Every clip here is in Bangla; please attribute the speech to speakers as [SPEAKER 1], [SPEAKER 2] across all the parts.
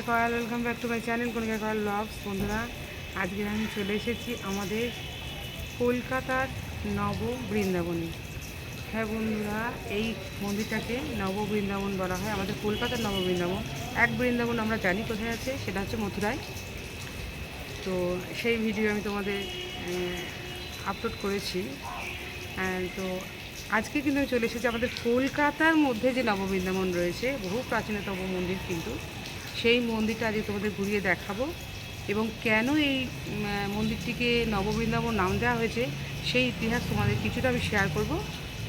[SPEAKER 1] Kanika Kayal welcome back to my channel Kanika Kayal vlogs বন্ধুরা, আজকে আমি চলে এসেছি আমাদের কলকাতার নব বৃন্দাবনে। হ্যাঁ বন্ধুরা, এই মন্দিরটাকে নব বৃন্দাবন বলা হয়। আমাদের কলকাতার নব বৃন্দাবন। এক বৃন্দাবন আমরা জানি কোথায় আছে, সেটা হচ্ছে মথুরায়। তো সেই ভিডিও আমি তোমাদের আপলোড করেছি। তো আজকে কিন্তু আমি চলে এসেছি আমাদের কলকাতার মধ্যে যে নববৃন্দাবন রয়েছে, বহু প্রাচীনতম মন্দির কিন্তু। সেই মন্দিরটা আজকে তোমাদের ঘুরিয়ে দেখাবো। এবং কেন এই মন্দিরটিকে নববৃন্দাবন নাম দেওয়া হয়েছে, সেই ইতিহাস তোমাদের কিছুটা আমি শেয়ার করব।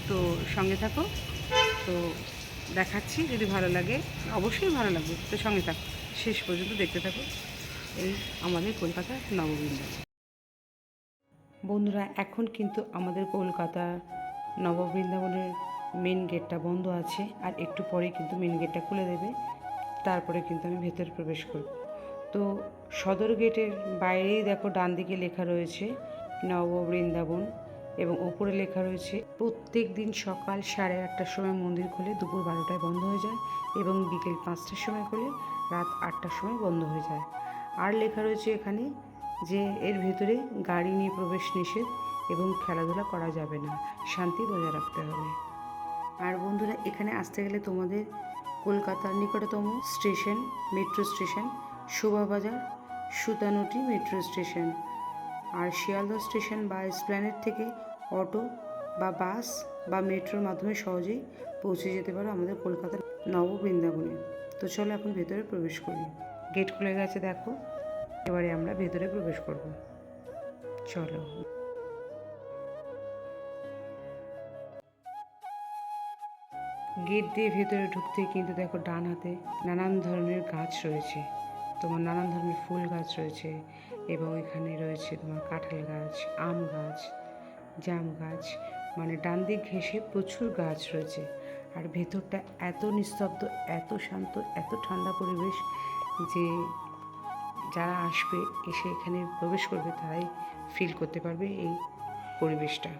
[SPEAKER 1] তো সঙ্গে থাকো। তো দেখাচ্ছি, যদি ভালো লাগে, অবশ্যই ভালো লাগবে। তো সঙ্গে থাকো। শেষ পর্যন্ত দেখতে থাকো। এই আমাদের কলকাতার নববৃন্দাবন। বন্ধুরা, এখন কিন্তু আমাদের কলকাতার নববৃন্দাবনের মেন গেটটা বন্ধ আছে, আর একটু পরে কিন্তু মেন গেটটা খুলে দেবে। তারপরে কিন্তু আমি ভেতরে প্রবেশ করব। তো সদর গেটের বাইরেই দেখো ডান দিকে লেখা রয়েছে নব বৃন্দাবন এবং ওপরে লেখা রয়েছে, প্রত্যেক দিন সকাল সাড়ে আটটার সময় মন্দির খুলে, দুপুর বারোটায় বন্ধ হয়ে যায় এবং বিকেল পাঁচটার সময় খুলে, রাত আটটার সময় বন্ধ হয়ে যায়। আর লেখা রয়েছে এখানে যে এর ভেতরে গাড়ি নিয়ে প্রবেশ নিষেধ এবং খেলাধুলা করা যাবে না। শান্তি বজায় রাখতে হবে। আর বন্ধুরা, এখানে আসতে গেলে তোমাদের কলকাতার নিকটতম station, metro station Shobhabazar Sutanuti metro station. আর শিয়ালদহ স্টেশন বা স্প্ল্যানেট থেকে অটো বা বাস বা মেট্রোর মাধ্যমে সহজেই পৌঁছে যেতে পারো আমাদের কলকাতার নব বৃন্দাবনে। তো চলো এখন ভেতরে প্রবেশ করি। গেট খুলে গেছে দেখো। এবারে আমরা ভেতরে প্রবেশ করব। চলো। গেট দিয়ে ভেতরে ঢুকতেই কিন্তু দেখো ডান হাতে নানান ধরনের গাছ রয়েছে। তোমার নানান ধরনের ফুল গাছ রয়েছে এবং এখানে রয়েছে তোমার কাঁঠাল গাছ, আম গাছ, জাম গাছ মানে ডান দিক ঘেঁষে প্রচুর গাছ রয়েছে। আর ভেতরটা এত নিস্তব্ধ, এত শান্ত, এত ঠান্ডা পরিবেশ যে যারা আসবে, এসে এখানে প্রবেশ করবে, তারাই ফিল করতে পারবে এই পরিবেশটা।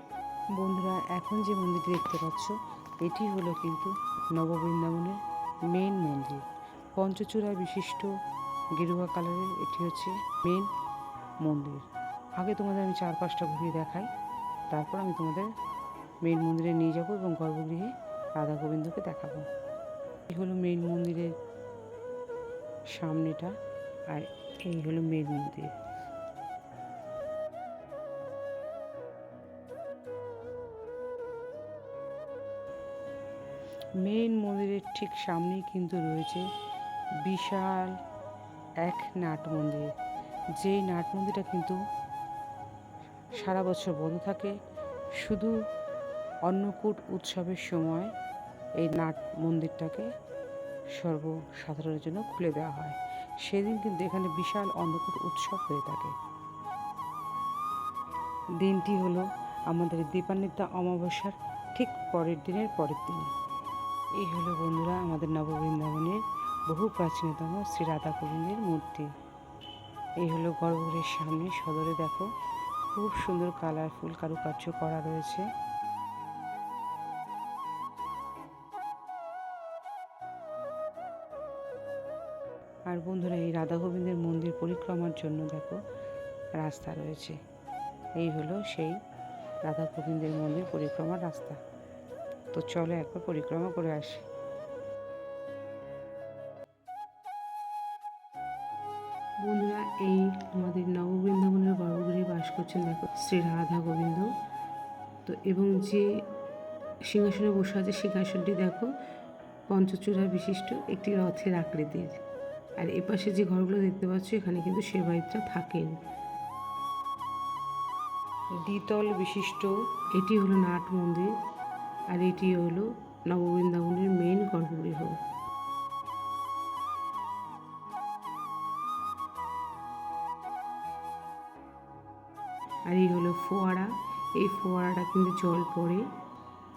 [SPEAKER 1] বন্ধুরা, এখন যে মন্দিরটি দেখতে পাচ্ছ এটি হলো কিন্তু নববৃন্দাবনের মেন মন্দির। পঞ্চচূড়া বিশিষ্ট গেরুয়া কালারের এটি হচ্ছে মেন মন্দির। আগে তোমাদের আমি চার পাঁচটা ঘুরিয়ে দেখাই। তারপর আমি তোমাদের মেন মন্দিরে নিয়ে যাব এবং গর্ভগৃহে রাধা গোবিন্দকে দেখাবো। এই হলো মেন মন্দিরের সামনেটা আর এই হলো মেন মন্দির। মেন মন্দিরের ঠিক সামনেই কিন্তু রয়েছে বিশাল এক নাট মন্দির। যেই নাট মন্দিরটা কিন্তু সারা বছর বন্ধ থাকে, শুধু অন্নকূট উৎসবের সময় এই নাট মন্দিরটাকে সর্বসাধারণের জন্য খুলে দেওয়া হয়। সেদিন কিন্তু এখানে বিশাল অন্নকূট উৎসব হয়ে থাকে। দিনটি হলো আমাদের দীপান্বিতা অমাবস্যার ঠিক পরের দিনের পরের দিন। এই হলো বন্ধুরা আমাদের নববৃন্দাবনের বহু প্রাচীনতম শ্রী রাধা গোবিন্দের মূর্তি। এই হলো গর্ভগৃহের সামনে, সদরে দেখো, খুব সুন্দর কালারফুল কারুকার্য করা রয়েছে। আর বন্ধুরা, এই রাধা গোবিন্দের মন্দির পরিক্রমার জন্য দেখো, রাস্তা রয়েছে। এই হলো সেই রাধা গোবিন্দের মন্দির পরিক্রমার রাস্তা। তো চলো একবার পরিক্রমা করে আসি। বন্ধুরা, এই আমাদের নববৃন্দাবনের গর্ভগৃহে বাস করছেন দেখো শ্রী রাধা গোবিন্দ। তো এবং যে সিংহাসনে বসে আছে সিংহাসনটি দেখো, পঞ্চচূড়া বিশিষ্ট একটি রথের আকৃতির। আর এপাশে যে ঘরগুলো দেখতে পাচ্ছ, এখানে কিন্তু সেবায়িতরা থাকেন। দ্বিতল বিশিষ্ট, এটি হলো নাট মন্দির। আর এটি হলো নববৃন্দাবনের মেন গর্ভগৃহ আর এই হলো ফোয়ারা। এই ফোয়ারাটা কিন্তু জল পড়ে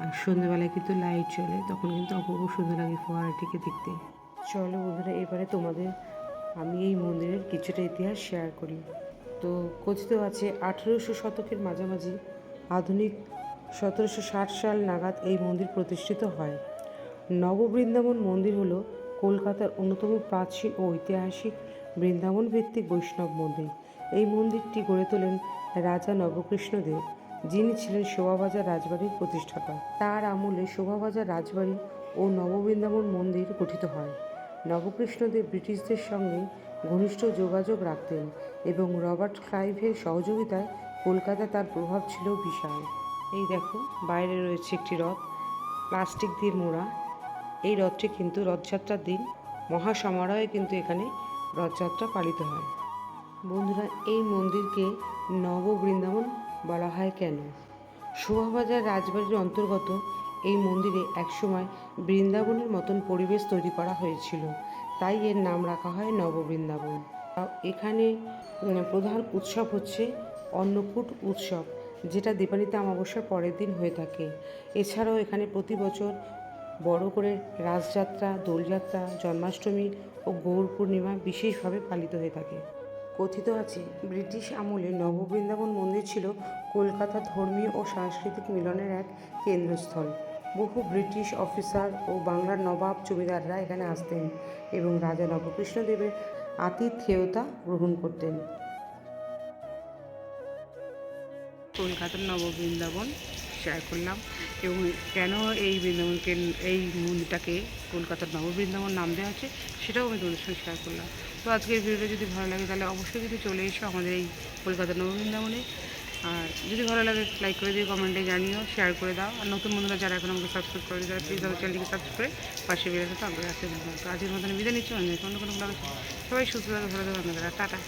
[SPEAKER 1] আর সন্ধ্যেবেলায় কিন্তু লাইট জ্বলে তখন কিন্তু অপূর্ব সুন্দর লাগে ফোয়ারাটিকে দেখতে। চলো বন্ধুরা, এবারে তোমাদের আমি এই মন্দিরের কিছুটা ইতিহাস শেয়ার করি। তো কথিত আছে, আঠেরোশো শতকের মাঝামাঝি আধুনিক সতেরোশো ষাট সাল নাগাদ এই মন্দির প্রতিষ্ঠিত হয়। নববৃন্দাবন মন্দির হলো কলকাতার অন্যতম প্রাচীন ও ঐতিহাসিক বৃন্দাবন ভিত্তিক বৈষ্ণব মন্দির। এই মন্দিরটি গড়ে তোলেন রাজা নবকৃষ্ণদেব, যিনি ছিলেন শোভাবাজার রাজবাড়ির প্রতিষ্ঠাতা। তার আমলে শোভাবাজার রাজবাড়ি ও নববৃন্দাবন মন্দির গঠিত হয়। নবকৃষ্ণদেব ব্রিটিশদের সঙ্গে ঘনিষ্ঠ যোগাযোগ রাখতেন এবং রবার্ট ক্লাইভের সহযোগিতায় কলকাতা তার প্রভাব ছিল বিশাল। এই দেখো, বাইরে রয়েছে একটি রথ প্লাস্টিক দিয়ে মোড়া। এই রথটি কিন্তু রথযাত্রার দিন, মহাসমারোহে কিন্তু এখানে রথযাত্রা পালিত হয়। বন্ধুরা, এই মন্দিরকে নববৃন্দাবন বলা হয় কেন? শোভাবাজার রাজবাড়ির অন্তর্গত এই মন্দিরে একসময় বৃন্দাবনের মতন পরিবেশ তৈরি করা হয়েছিল। তাই এর নাম রাখা হয় নববৃন্দাবন। এখানে প্রধান উৎসব হচ্ছে অন্নকূট উৎসব। যেটা দীপান্বিতা অমাবস্যার পরের দিন হয়ে থাকে। এছাড়াও এখানে প্রতি বছর বড় করে রাসযাত্রা দোলযাত্রা, জন্মাষ্টমী ও গৌর পূর্ণিমা বিশেষভাবে পালিত হয়ে থাকে। কথিত আছে, ব্রিটিশ আমলে নববৃন্দাবন মন্দির ছিল কলকাতা ধর্মীয় ও সাংস্কৃতিক মিলনের এক কেন্দ্রস্থল। বহু ব্রিটিশ অফিসার ও বাংলার নবাব জমিদাররা এখানে আসতেন এবং রাজা নবকৃষ্ণদেবের আতিথেয়তা গ্রহণ করতেন। কলকাতার নববৃন্দাবন শেয়ার করলাম। এবং কেন এই বৃন্দাবনকে, এই মন্দিরটাকে কলকাতার নববৃন্দাবন নাম দেওয়া হচ্ছে, সেটাও আমি তোমাদের সঙ্গে শেয়ার করলাম। তো আজকের ভিডিওটা যদি ভালো লাগে, তাহলে অবশ্যই কিন্তু চলে এসো আমাদের এই কলকাতার নববৃন্দাবনে আর যদি ভালো লাগে লাইক করে দিও কমেন্টে জানিও শেয়ার করে দাও। আর নতুন বন্ধুরা যারা এখন আমাকে সাবস্ক্রাইব করে যারা প্লিজ আমার চ্যানেলটিকে সাবস্ক্রাইব করে পাশে বেরোতে তো আগ্রহ আছে তো আজকের মতন বিদায় নিচ্ছি, অন্য কোনো কোনো সবাই সুস্থ থাকো, ভালো থাকো টাটা।